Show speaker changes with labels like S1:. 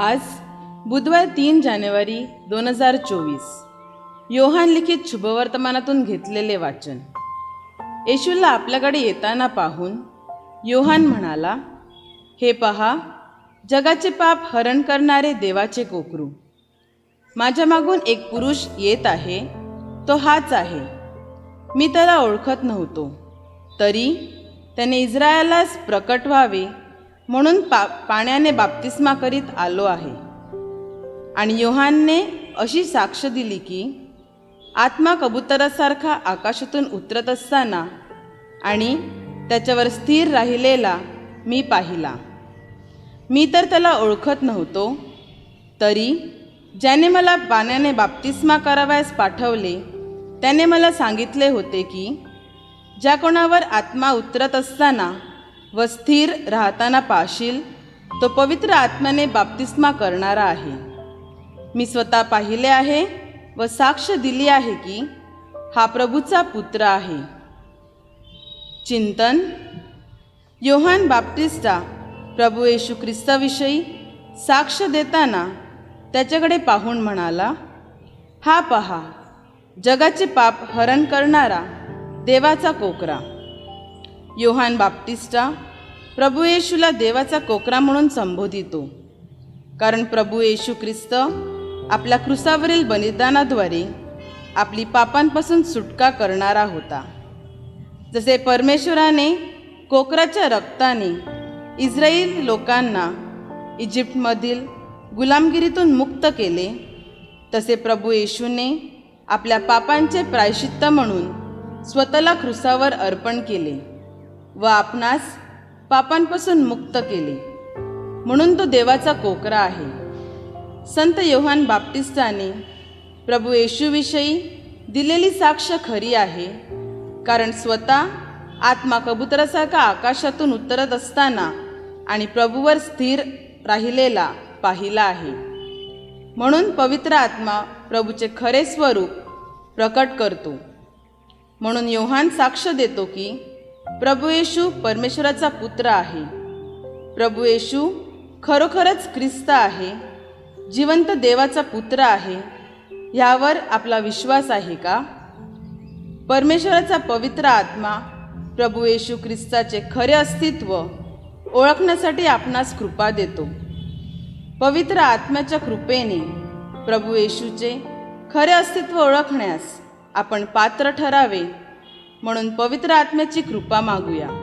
S1: आज बुधवार तीन जानेवारी दोन हजार चोवीस. योहान लिखित शुभवर्तमानातून घेतलेले वाचन. येशूला आपल्याकडे येताना पाहून योहान म्हणाला हे पहा जगाचे पाप हरण करणारे देवाचे कोकरू. माझ्या मागून एक पुरुष येत आहे तो हाच आहे. मी त्याला ओळखत नव्हतो. तरी त्याने इस्रायलास प्रकट व्हावे म्हणून पा पाण्याने बाप्तिस्मा करीत आलो आहे. आणि योहानने अशी साक्ष दिली की आत्मा कबुतरासारखा आकाशातून उतरत असताना आणि त्याच्यावर स्थिर राहिलेला मी पाहिला. मी तर त्याला ओळखत नव्हतो तरी ज्याने मला पाण्याने बाप्तिस्मा करावयास पाठवले त्याने मला सांगितले होते की ज्या कोणावर आत्मा उतरत असताना व स्थिर राहताना पाहशील तो पवित्र आत्म्याने बाप्तिस्मा करणारा आहे. मी स्वतः पाहिले आहे व साक्ष दिली आहे की हा प्रभूचा पुत्र आहे. चिंतन. योहान बाप्तिस्टा प्रभू येशू ख्रिस्ताविषयी साक्ष देताना त्याच्याकडे पाहून म्हणाला हा पहा जगाचे पाप हरण करणारा देवाचा कोकरा. योहान बाप्तिस्टा प्रभू येशूला देवाचा कोकरा म्हणून संबोधितो. कारण प्रभू येशू ख्रिस्त आपल्या क्रुसावरील बलिदानाद्वारे आपली पापांपासून सुटका करणारा होता. जसे परमेश्वराने कोकराच्या रक्ताने इस्रायल लोकांना इजिप्तमधील गुलामगिरीतून मुक्त केले तसे प्रभू येशूने आपल्या पापांचे प्रायश्चित्त म्हणून स्वतःला क्रुसावर अर्पण केले. व आपणास पापांपासून मुक्त केले. म्हणून तो देवाचा कोकरा आहे. संत योहान बाप्टिस्टाने प्रभू येशूविषयी दिलेली साक्ष खरी आहे. कारण स्वतः आत्मा कबुतरासारखा आकाशातून उतरत असताना आणि प्रभूवर स्थिर राहिलेला पाहिला आहे. म्हणून पवित्र आत्मा प्रभूचे खरे स्वरूप प्रकट करतो. म्हणून योहान साक्ष देतो की प्रभू येशू परमेश्वराचा पुत्र आहे. प्रभू येशू खरोखरच ख्रिस्त आहे. जिवंत देवाचा पुत्र आहे. ह्यावर आपला विश्वास आहे का? परमेश्वराचा पवित्र आत्मा प्रभू येशू ख्रिस्ताचे खरे अस्तित्व ओळखण्यासाठी आपणास कृपा देतो. पवित्र आत्म्याच्या कृपेने प्रभू येशूचे खरे अस्तित्व ओळखण्यास आपण पात्र ठरावे. म्हणून पवित्र आत्म्याची कृपा मागूया.